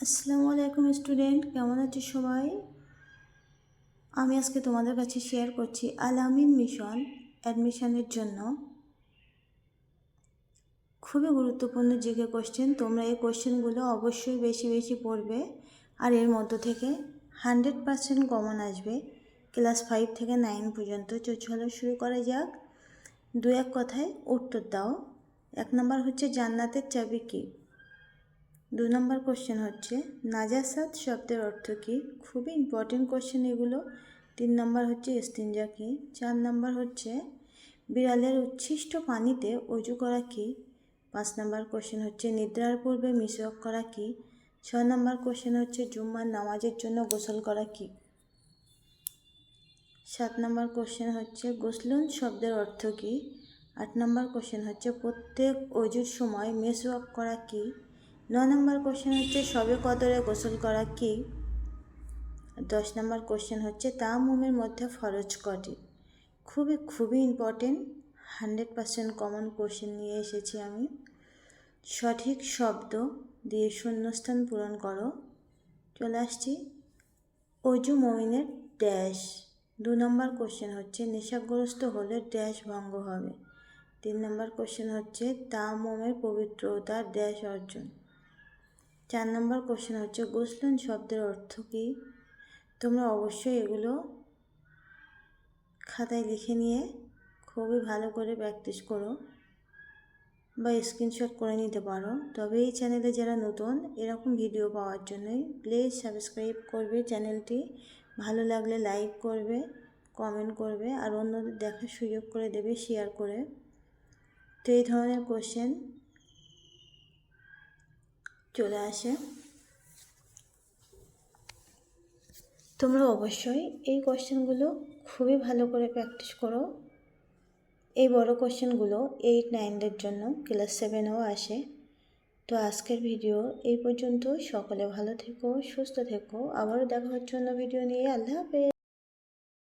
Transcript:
আসসালামু আলাইকুম স্টুডেন্ট, কেমন আছো সবাই? আমি আজকে তোমাদের কাছে শেয়ার করছি আলামিন মিশন অ্যাডমিশনের জন্য। খুবই গুরুত্বপূর্ণ জিকে কোশ্চেন তোমরা এই কোশ্চেনগুলো অবশ্যই বেশি বেশি পড়বে, আর এর মধ্য থেকে হান্ড্রেড পারসেন্ট কমন আসবে। ক্লাস ফাইভ থেকে নাইন পর্যন্ত চলো শুরু করা যাক। দু এক কথায় উত্তর দাও। এক নম্বর হচ্ছে জান্নাতের চাবি কী? দু নম্বর কোশ্চেন হচ্ছে নাজাসাত শব্দের অর্থ কী? খুবই ইম্পর্টেন্ট কোশ্চেন এগুলো। তিন নম্বর হচ্ছে ইস্তিনজা কী? চার নম্বর হচ্ছে, বিড়ালের উচ্ছিষ্ট পানিতে অজু করা কী? পাঁচ নম্বর কোশ্চেন হচ্ছে, নিদ্রার পূর্বে মিসওয়াক করা কী? ছয় নম্বর কোশ্চেন হচ্ছে, জুম্মার নামাজের জন্য গোসল করা কী? সাত নম্বর কোশ্চেন হচ্ছে, গোসলুন শব্দের অর্থ কী? আট নম্বর কোশ্চেন হচ্ছে, প্রত্যেক অজুর সময় মেসওয়াক করা কী? ন নম্বর কোশ্চেন হচ্ছে, সবে কদরে গোসল করা কি? দশ নম্বর কোশ্চেন হচ্ছে তামুমের মধ্যে ফরজ কটি? খুবই খুবই important hundred percent common question নিয়ে এসেছি আমি। সঠিক শব্দ দিয়ে শূন্যস্থান পূরণ করো। চলে আসছি। অজু মমিনের ড্যাশ দু নম্বর কোশ্চেন হচ্ছে, নেশাগ্রস্ত হলে ড্যাশ ভঙ্গ হবে। তিন নম্বর কোশ্চেন হচ্ছে তামমের পবিত্রতার ড্যাশ অর্জন। চার নম্বর কোশ্চেন হচ্ছে গোসলন শব্দের অর্থ কী? তোমরা অবশ্যই এগুলো খাতায় লিখে নিয়ে খুবই ভালো করে প্র্যাকটিস করো বা স্ক্রিনশট করে নিতে পারো। তবে এই চ্যানেলে যারা নতুন, এরকম ভিডিও পাওয়ার জন্যই প্লিজ সাবস্ক্রাইব করবে চ্যানেলটি ভালো লাগলে লাইক করবে কমেন্ট করবে, আর অন্যদের দেখার সুযোগ করে দেবে শেয়ার করে। তো এই ধরনের কোশ্চেন চলে আসে। তোমরা অবশ্যই এই কোশ্চেনগুলো খুবই ভালো করে প্র্যাকটিস করো। এই বড় কোশ্চেনগুলো এইট নাইনদের জন্য ক্লাস সেভেনেও আসে। তো আজকের ভিডিও এই পর্যন্ত। সকলে ভালো থেকো, সুস্থ থেকো। আবারও দেখা অন্য ভিডিও নিয়ে। আল্লাহ হাফেজ।